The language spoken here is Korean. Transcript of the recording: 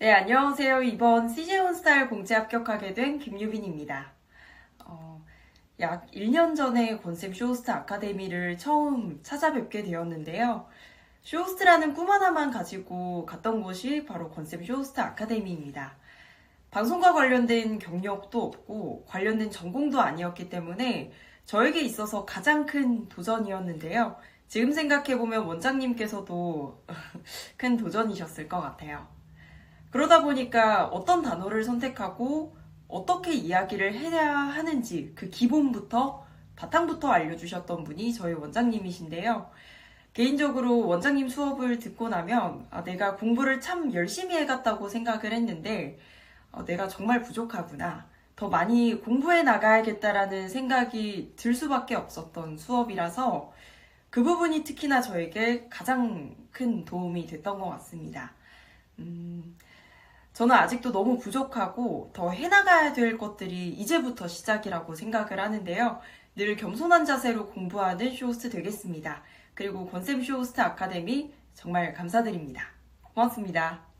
네, 안녕하세요. 이번 CJ 온스타일 공채 합격하게 된 김유빈입니다. 어, 약 1년 전에 건셉 쇼호스트 아카데미를 처음 찾아뵙게 되었는데요. 쇼호스트라는 꿈 하나만 가지고 갔던 곳이 바로 건셉 쇼호스트 아카데미입니다. 방송과 관련된 경력도 없고 관련된 전공도 아니었기 때문에 저에게 있어서 가장 큰 도전이었는데요. 지금 생각해보면 원장님께서도 큰 도전이셨을 것 같아요. 그러다 보니까 어떤 단어를 선택하고 어떻게 이야기를 해야 하는지 그 기본부터 바탕부터 알려주셨던 분이 저희 원장님이신데요. 개인적으로 원장님 수업을 듣고 나면 아, 내가 공부를 참 열심히 해갔다고 생각을 했는데 어, 내가 정말 부족하구나. 더 많이 공부해 나가야겠다라는 생각이 들 수밖에 없었던 수업이라서 그 부분이 특히나 저에게 가장 큰 도움이 됐던 것 같습니다. 음, 저는 아직도 너무 부족하고 더 해나가야 될 것들이 이제부터 시작이라고 생각을 하는데요. 늘 겸손한 자세로 공부하는 쇼호스트 되겠습니다. 그리고 건셉 쇼호스트 아카데미 정말 감사드립니다. 고맙습니다.